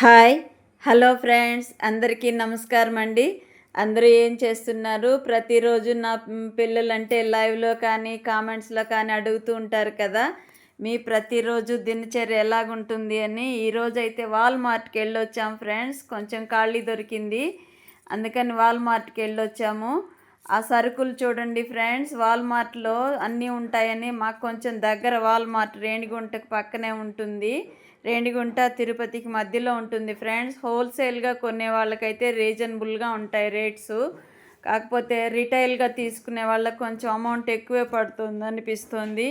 Hi hello friends అందరికీ నమస్కారం అండి. అందరూ ఏం చేస్తున్నారు? ప్రతిరోజు నా పిల్లలంటే లైవ్లో కానీ కామెంట్స్లో కానీ అడుగుతూ ఉంటారు కదా. మీ ప్రతిరోజు దినచర్య ఎలాగుంటుంది అని ఈరోజు అయితే వాల్మార్ట్కి వెళ్ళొచ్చాం ఫ్రెండ్స్. కొంచెం ఖాళీ దొరికింది. అందుకని వాల్మార్ట్కి వెళ్ళొచ్చాము. ఆ సరుకులు చూడండి ఫ్రెండ్స్ వాల్మార్ట్లో అన్నీ ఉంటాయని మాకు కొంచెం దగ్గర వాల్మార్ట్ రేణిగుంటకు పక్కనే ఉంటుంది. రేణిగుంట తిరుపతికి మధ్యలో ఉంటుంది ఫ్రెండ్స్. హోల్సేల్గా కొనే వాళ్ళకైతే రీజనబుల్గా ఉంటాయి రేట్స్. కాకపోతే రిటైల్గా తీసుకునే వాళ్ళకి కొంచెం అమౌంట్ ఎక్కువే పడుతుంది అనిపిస్తుంది.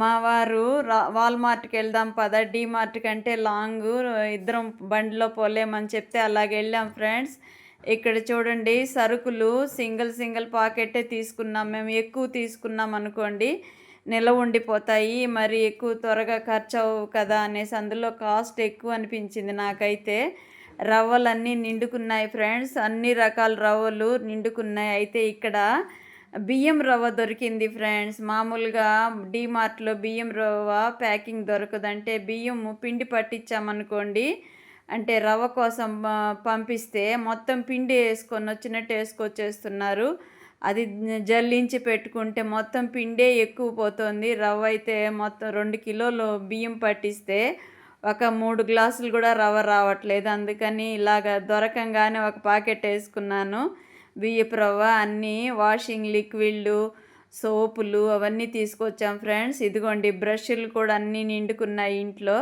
మా వారు రా వాల్మార్ట్కి వెళ్దాం పద డీమార్ట్ కంటే లాంగ్ ఇద్దరం బండిలో పోలేమని చెప్తే అలాగే వెళ్ళాం ఫ్రెండ్స్. ఇక్కడ చూడండి సరుకులు సింగిల్ సింగిల్ పాకెట్టే తీసుకున్నాం. మేము ఎక్కువ తీసుకున్నాం అనుకోండి నిల ఉండిపోతాయి. మరి ఎక్కువ త్వరగా ఖర్చు అవ్వవు కదా అనేసి అందులో కాస్ట్ ఎక్కువ అనిపించింది నాకైతే. రవ్వలన్నీ నిండుకున్నాయి ఫ్రెండ్స్. అన్ని రకాల రవ్వలు నిండుకున్నాయి. అయితే ఇక్కడ బియ్యం రవ్వ దొరికింది ఫ్రెండ్స్. మామూలుగా డీమార్ట్లో బియ్యం రవ్వ ప్యాకింగ్ దొరకదంటే బియ్యం పిండి పట్టించామనుకోండి అంటే రవ్వ కోసం పంపిస్తే మొత్తం పిండి వేసుకొని వచ్చినట్టు వేసుకొచ్చేస్తున్నారు. అది జల్లించి పెట్టుకుంటే మొత్తం పిండే ఎక్కువ పోతుంది. రవ్వ అయితే మొత్తం రెండు కిలోలు బియ్యం పట్టిస్తే ఒక మూడు గ్లాసులు కూడా రవ్వ రావట్లేదు. అందుకని ఇలాగ దొరకంగానే ఒక పాకెట్ వేసుకున్నాను. బియ్యపు రవ్వ అన్నీ వాషింగ్ లిక్విడ్లు సోపులు అవన్నీ తీసుకొచ్చాం ఫ్రెండ్స్. ఇదిగోండి బ్రష్లు కూడా అన్నీ నిండుకున్నాయి ఇంట్లో.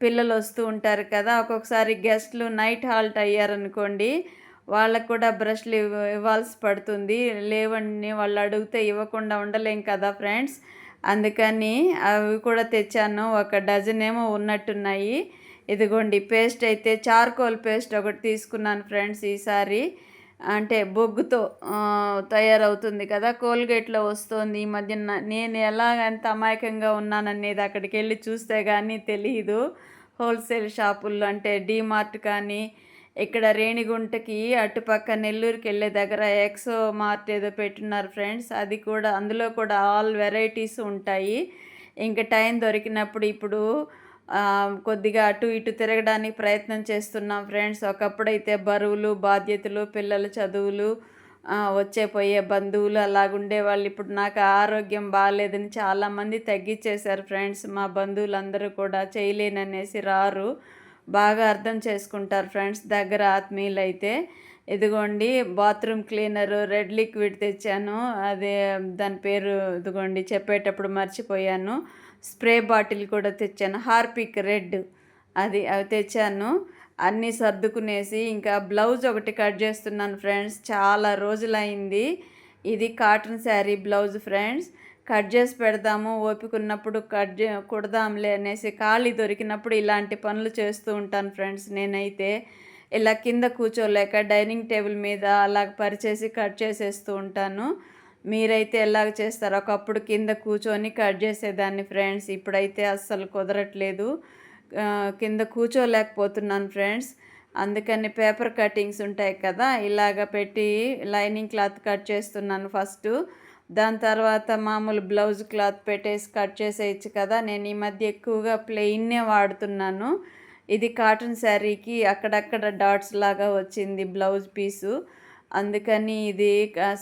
పిల్లలు వస్తూ ఉంటారు కదా ఒక్కొక్కసారి గెస్ట్లు నైట్ హాల్ట్ అయ్యారనుకోండి వాళ్ళకు కూడా బ్రష్లు ఇవ్వాల్సి పడుతుంది. లేవండి వాళ్ళు అడిగితే ఇవ్వకుండా ఉండలేం కదా ఫ్రెండ్స్. అందుకని అవి కూడా తెచ్చాను ఒక డజన్ ఏమో ఉన్నట్టున్నాయి. ఇదిగోండి పేస్ట్ అయితే చార్కోల్ పేస్ట్ ఒకటి తీసుకున్నాను ఫ్రెండ్స్ ఈసారి. అంటే బొగ్గుతో తయారవుతుంది కదా కోల్గేట్లో వస్తుంది ఈ మధ్య. నేను ఎలా ఎంత అమాయకంగా ఉన్నాననేది అక్కడికి వెళ్ళి చూస్తే కానీ తెలియదు హోల్సేల్ షాపుల్లో అంటే డీమార్ట్ కానీ ఇక్కడ రేణిగుంటకి అటుపక్క నెల్లూరుకి వెళ్ళే దగ్గర ఎక్సో మార్ట్ ఏదో పెట్టున్నారు ఫ్రెండ్స్. అది కూడా అందులో కూడా ఆల్ వెరైటీస్ ఉంటాయి. ఇంకా టైం దొరికినప్పుడు ఇప్పుడు కొద్దిగా అటు ఇటు తిరగడానికి ప్రయత్నం చేస్తున్నాం ఫ్రెండ్స్. ఒకప్పుడైతే బరువులు బాధ్యతలు పిల్లల చదువులు వచ్చే పోయే బంధువులు అలాగుండే వాళ్ళు ఇప్పుడు నాకు ఆరోగ్యం బాగాలేదని చాలామంది తగ్గించేశారు ఫ్రెండ్స్. మా బంధువులందరూ కూడా చేయలేననేసి రారు. బాగా అర్థం చేసుకుంటారు ఫ్రెండ్స్. దగ్గర ఆత్మీయులు అయితే ఇదిగోండి బాత్రూమ్ క్లీనరు రెడ్ లిక్విడ్ తెచ్చాను. అదే దాని పేరు ఇదిగోండి చెప్పేటప్పుడు మర్చిపోయాను. స్ప్రే బాటిల్ కూడా తెచ్చాను. Harpic red. అది అవి తెచ్చాను. అన్నీ సర్దుకునేసి ఇంకా బ్లౌజ్ ఒకటి కట్ చేస్తున్నాను ఫ్రెండ్స్. చాలా రోజులైంది. ఇది cotton sari blouse friends. Cut చేసి పెడదాము. ఓపిక ఉన్నప్పుడు కట్ చే కుడదాంలే అనేసి ఖాళీ దొరికినప్పుడు ఇలాంటి పనులు చేస్తూ ఉంటాను ఫ్రెండ్స్ నేనైతే. ఇలా కింద కూర్చోలేక డైనింగ్ టేబుల్ మీద అలా పరిచేసి కట్ చేసేస్తూ ఉంటాను. మీరైతే ఎలాగ చేస్తారు ఒకప్పుడు కింద కూర్చొని కట్ చేసేదాన్ని ఫ్రెండ్స్ ఇప్పుడైతే అస్సలు కుదరట్లేదు. కింద కూర్చోలేకపోతున్నాను ఫ్రెండ్స్. అందుకని పేపర్ కటింగ్స్ ఉంటాయి కదా ఇలాగ పెట్టి లైనింగ్ క్లాత్ కట్ చేస్తున్నాను ఫస్ట్. దాని తర్వాత మామూలు బ్లౌజ్ క్లాత్ పెట్టేసి కట్ చేసేయచ్చు కదా నేను ఈ మధ్య ఎక్కువగా ప్లెయిన్నే వాడుతున్నాను. ఇది కాటన్ శారీకి అక్కడక్కడ డాట్స్ లాగా వచ్చింది బ్లౌజ్ పీసు. అందుకని ఇది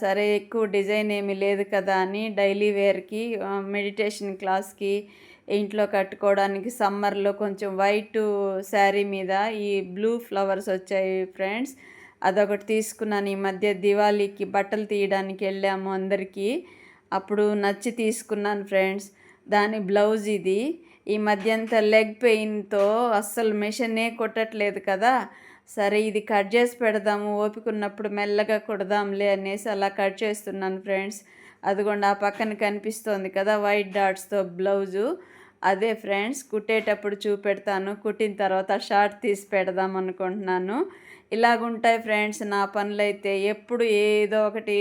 సరే ఎక్కువ డిజైన్ ఏమీ లేదు కదా అని డైలీ వేర్కి మెడిటేషన్ క్లాస్కి ఇంట్లో కట్టుకోవడానికి సమ్మర్లో కొంచెం వైట్ శారీ మీద ఈ బ్లూ ఫ్లవర్స్ వచ్చాయి ఫ్రెండ్స్. అదొకటి తీసుకున్నాను. ఈ మధ్య దివాళీకి బట్టలు తీయడానికి వెళ్ళాము అందరికీ. అప్పుడు నచ్చి తీసుకున్నాను ఫ్రెండ్స్. దాని బ్లౌజ్ ఇది. ఈ మధ్యంతా లెగ్ పెయిన్తో అస్సలు మిషనే కొట్టట్లేదు కదా. సరే ఇది కట్ చేసి పెడదాము ఓపిక ఉన్నప్పుడు మెల్లగా కొడదాంలే అనేసి అలా కట్ చేస్తున్నాను ఫ్రెండ్స్. అదిగోండి ఆ పక్కన కనిపిస్తోంది కదా వైట్ డాట్స్తో బ్లౌజు. అదే ఫ్రెండ్స్ కుట్టేటప్పుడు చూపెడతాను. కుట్టిన తర్వాత షార్ట్ తీసి పెడదాం అనుకుంటున్నాను. ఇలాగుంటాయి ఫ్రెండ్స్ నా పనులైతే ఎప్పుడు ఏదో ఒకటి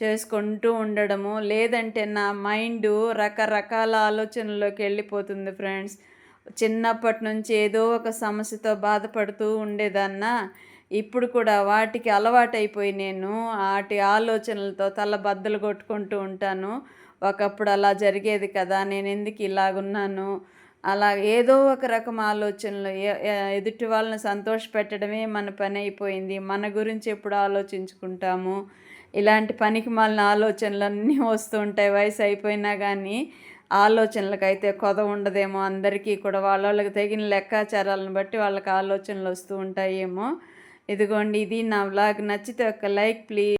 చేసుకుంటూ ఉండడము. లేదంటే నా మైండ్ రకరకాల ఆలోచనలోకి వెళ్ళిపోతుంది ఫ్రెండ్స్. చిన్నప్పటి నుంచి ఏదో ఒక సమస్యతో బాధపడుతూ ఉండేదన్నా. ఇప్పుడు కూడా వాటికి అలవాటైపోయి నేను వాటి ఆలోచనలతో తల బద్దలు కొట్టుకుంటూ ఉంటాను. ఒకప్పుడు అలా జరిగేది కదా నేను ఎందుకు ఇలాగున్నాను? అలా ఏదో ఒక రకం ఆలోచనలు ఎదుటి వాళ్ళని సంతోషపెట్టడమే మన పని అయిపోయింది. మన గురించి ఎప్పుడు ఆలోచించుకుంటాము? ఇలాంటి పనికి మాలిన ఆలోచనలన్నీ వస్తూ ఉంటాయి. వయసు అయిపోయినా కానీ ఆలోచనలకైతే కొద ఉండదేమో. అందరికీ కూడా వాళ్ళ వాళ్ళకి తగిన లెక్కాచారాలను బట్టి వాళ్ళకి ఆలోచనలు వస్తూ ఉంటాయేమో. ఇదిగోండి ఇది నా వ్లాగ్. నచ్చితే ఒక లైక్ ప్లీజ్.